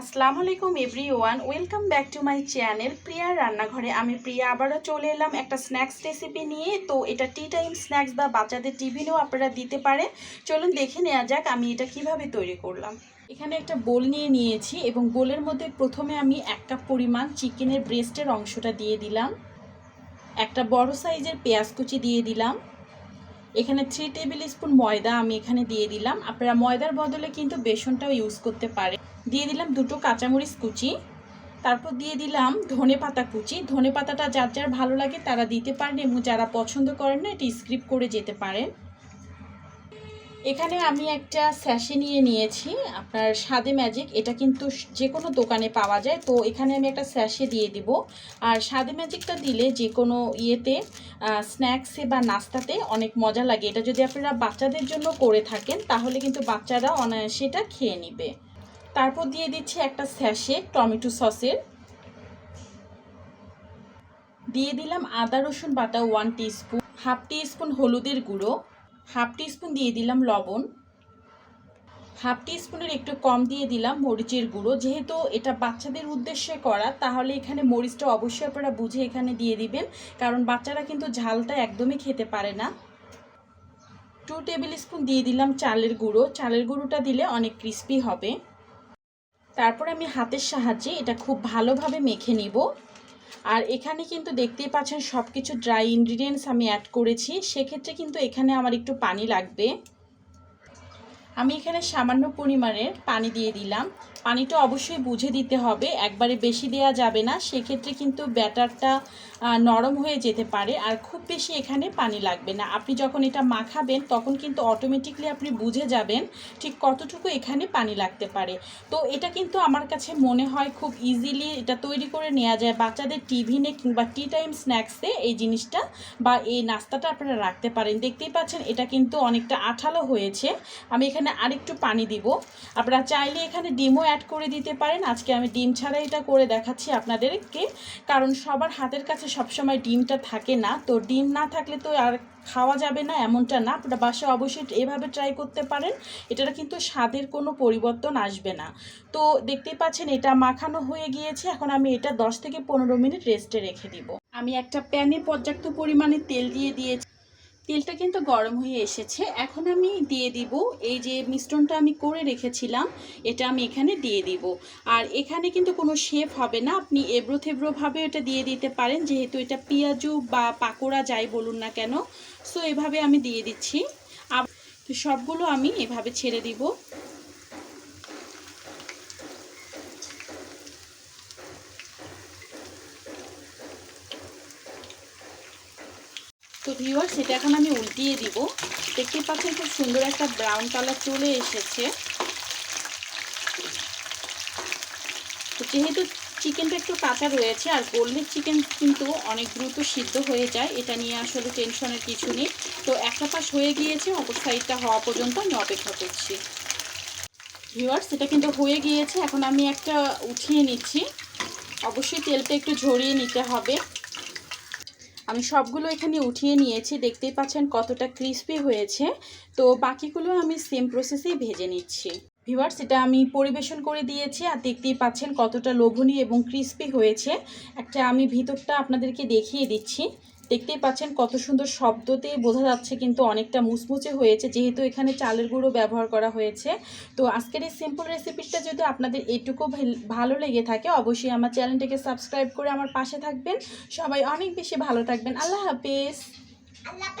আসসালামু আলাইকুম everyone, welcome back to my channel প্রিয়ার রান্নাঘরে। আমি প্রিয়া, আবারও চলে এলাম একটা স্ন্যাক্স রেসিপি নিয়ে। তো এটা টি টাইম স্ন্যাক্স বা বাচ্চাদের টিফিনেও আপনারা দিতে পারেন। চলুন দেখে নেওয়া যাক আমি এটা কীভাবে তৈরি করলাম। এখানে একটা বোল নিয়ে নিয়েছি এবং বোলের মধ্যে প্রথমে আমি এক কাপ পরিমাণ চিকেনের ব্রেস্টের অংশটা দিয়ে দিলাম। একটা বড় সাইজের পেঁয়াজ কুচি দিয়ে দিলাম। এখানে থ্রি টেবিল স্পুন ময়দা আমি এখানে দিয়ে দিলাম। আপনারা ময়দার বদলে কিন্তু বেসনটাও ইউজ করতে পারেন। দিয়ে দিলাম দুটো কাঁচামরিচ কুচি, তারপর দিয়ে দিলাম ধনে পাতা কুচি। ধনে পাতাটা যার যার ভালো লাগে তারা দিতে পারেন এবং যারা পছন্দ করেন না, এটি স্ক্রিপ করে যেতে পারেন। এখানে আমি একটা স্যাশে নিয়ে নিয়েছি, আপনার স্বাদে ম্যাজিক, এটা কিন্তু যে কোনো দোকানে পাওয়া যায়, তো এখানে আমি একটা স্যাশে দিয়ে দিব। আর স্বাদে ম্যাজিকটা দিলে যে কোনো ইয়েতে স্ন্যাক্সে বা নাস্তাতে অনেক মজা লাগে। এটা যদি আপনারা বাচ্চাদের জন্য করে থাকেন, তাহলে কিন্তু বাচ্চারা অনায়াসেটা খেয়ে নিবে। তারপর দিয়ে দিচ্ছি একটা স্যাশে টমেটো সসের। দিয়ে দিলাম আদা, রসুন বাটা ওয়ান টিস্পুন হাফ টিস্পুন হলুদের গুঁড়ো হাফ টিস্পুন দিয়ে দিলাম লবণ হাফ টিস্পুনের একটু কম দিয়ে দিলাম মরিচের গুঁড়ো। যেহেতু এটা বাচ্চাদের উদ্দেশ্যে করা, তাহলে এখানে মরিচটা অবশ্যই আপনারা বুঝে এখানে দিয়ে দিবেন, কারণ বাচ্চারা কিন্তু ঝালটা একদমই খেতে পারে না। টু টেবিল স্পুন দিয়ে দিলাম চালের গুঁড়ো। চালের গুঁড়োটা দিলে অনেক ক্রিস্পি হবে। তারপর আমি হাতের সাহায্যে এটা খুব ভালোভাবে মেখে নিব। আর এখানে কিন্তু দেখতেই পাচ্ছেন সব কিছু ড্রাই ইনগ্রিডিয়েন্টস আমি অ্যাড করেছি। সেক্ষেত্রে কিন্তু এখানে আমার একটু পানি লাগবে। আমি এখানে সামান্য পরিমাণের পানি দিয়ে দিলাম। পানিটা অবশ্যই বুঝে দিতে হবে। একবারে বেশি দেওয়া যাবে না। সেক্ষেত্রে কিন্তু ব্যাটারটা নরম হয়ে যেতে পারে। আর খুব বেশি এখানে পানি লাগবে না। আপনি যখন এটা মাখাবেন, তখন কিন্তু অটোমেটিকলি আপনি বুঝে যাবেন ঠিক কতটুকু এখানে পানি লাগতে পারে। তো এটা কিন্তু আমার কাছে মনে হয় খুব ইজিলি এটা তৈরি করে নেওয়া যায়। বাচ্চাদের টিফিনে কিংবা টি টাইম স্ন্যাক্সে এই জিনিসটা বা এই নাস্তাটা আপনারা রাখতে পারেন। দেখতেই পাচ্ছেন, এটা কিন্তু অনেকটা আঠালো হয়েছে। আমি এখানে আরেকটু পানি দিব। আপনারা চাইলে এখানে ডিমও অ্যাড করে দিতে পারেন। আজকে আমি ডিম ছাড়া এটা করে দেখাচ্ছি আপনাদেরকে। কারণ সবার হাতের কাছে সবসময় ডিমটা থাকে না। তো ডিম না থাকলে তো আর খাওয়া যাবে না, এমনটা না। আপনারা বাসায় অবশ্যই এভাবে ট্রাই করতে পারেন। এটার কিন্তু স্বাদের কোনো পরিবর্তন আসবে না। তো দেখতেই পাচ্ছেন, এটা মাখানো হয়ে গিয়েছে। এখন আমি এটা 10 থেকে পনেরো মিনিট রেস্টে রেখে দিব। আমি একটা প্যানে পর্যাপ্ত পরিমাণে তেল দিয়ে দিয়েছি। তেলটা কিন্তু গরম হয়ে এসেছে। এখন আমি দিয়ে দিব এই যে মিশ্রণটা আমি করে রেখেছিলাম, এটা আমি এখানে দিয়ে দিব। আর এখানে কিন্তু কোনো শেপ হবে না, আপনি এবড়ো থেবড়োভাবে এটা দিয়ে দিতে পারেন, যেহেতু এটা পেঁয়াজু বা পাকোড়া যাই বলুন না কেন। সো এভাবে আমি দিয়ে দিচ্ছি। সবগুলো আমি এভাবে ছেড়ে দিব। তো ভিউয়ার সেটা এখন আমি উল্টিয়ে দিব। দেখতে পাচ্ছেন খুব সুন্দর একটা ব্রাউন কালার চলে এসেছে। তো যেহেতু চিকেনটা একটু কাঁচা রয়েছে, আর গোল্ডের চিকেন কিন্তু অনেক দ্রুত সিদ্ধ হয়ে যায়, এটা নিয়ে আসলে টেনশনের কিছু নেই। তো একটা পাশ হয়ে গিয়েছে অপর সাইডটা হওয়া পর্যন্ত আমি অপেক্ষা করছি। ভিউয়ার্স এটা কিন্তু হয়ে গিয়েছে, এখন আমি একটা উঠিয়ে নিচ্ছি। অবশ্যই তেলটা একটু ঝরিয়ে নিতে হবে। আমি সবগুলো এখানে উঠিয়ে নিয়েছি, দেখতেই পাচ্ছেন কতটা ক্রিস্পি হয়েছে। তো বাকিগুলো আমি সেম প্রসেসেই ভেজে নিচ্ছি। ভিভার্স এটা আমি পরিবেশন করে দিয়েছি আর দেখতেই পাচ্ছেন কতটা লোভনীয় এবং ক্রিস্পি হয়েছে। একটা আমি ভিতরটা আপনাদেরকে দেখিয়ে দিচ্ছি। দেখতেই পাচ্ছেন কত সুন্দর শব্দতে বোঝা যাচ্ছে কিন্তু অনেকটা মুচমুচে হয়েছে, যেহেতু এখানে চালের গুঁড়ো ব্যবহার করা হয়েছে। তো আজকের এই সিম্পল রেসিপিটা যদি আপনাদের এটুকু ভালো লেগে থাকে, অবশ্যই আমার চ্যানেলটাকে সাবস্ক্রাইব করে আমার পাশে থাকবেন। সবাই অনেক বেশি ভালো থাকবেন। আল্লাহ হাফেজ।